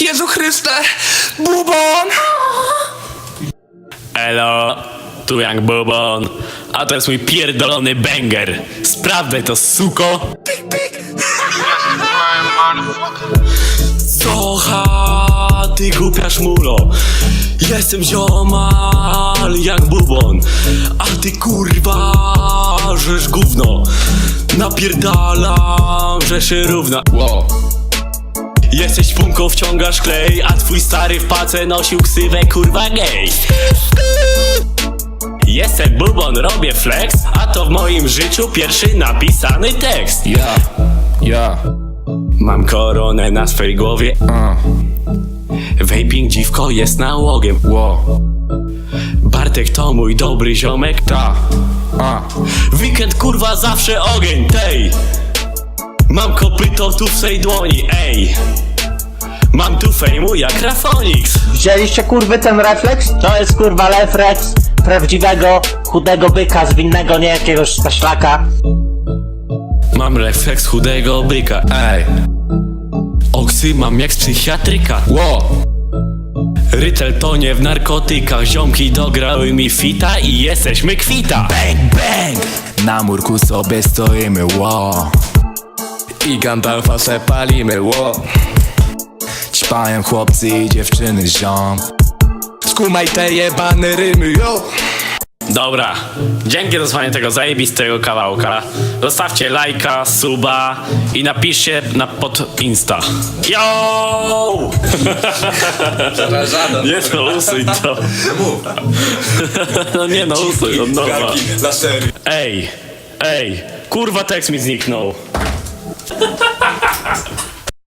Jezu Chryste! Bubon! Elo, tu Young Bobon, a to jest mój pierdolony banger. Sprawdzaj to, suko. Socha, ty głupia szmulo. Jestem ziomal jak bubon, a ty kurwa żeż gówno. Napierdalam, że się równa. Wow. Jesteś punką, wciągasz klej, a twój stary w pace nosił ksywę kurwa gej. Jestem bubon, robię flex, a to w moim życiu pierwszy napisany tekst. Ja, ja, Mam koronę na swej głowie, a, vaping dziwko jest nałogiem. ło, Bartek to mój dobry ziomek, ta, a, weekend kurwa zawsze ogień, tej. Mam kopyto tu w swej dłoni, ej. Mam tu fejmu jak Rafonix. Widzieliście kurwy ten refleks? To jest kurwa refleks prawdziwego, chudego byka z winnego, nie jakiegoś staślaka. Mam refleks chudego byka, ej, oksy mam jak z psychiatryka. ło, Rytel tonie w narkotykach, ziomki dograły mi fita i jesteśmy kwita. bang, bang, na murku sobie stoimy, ło, i Gandalfa se palimy, ło, ćpają chłopcy i dziewczyny, ziom, skumaj te jebane rymy, yo. Dobra, dzięki za słuchanie tego zajebistego kawałka. Zostawcie lajka, suba i napiszcie na pod Insta. Yo! Nie no, usuń to. No nie no, usuń od nowa. Dla serii. Ej, ej, kurwa tekst mi zniknął. ハハハ!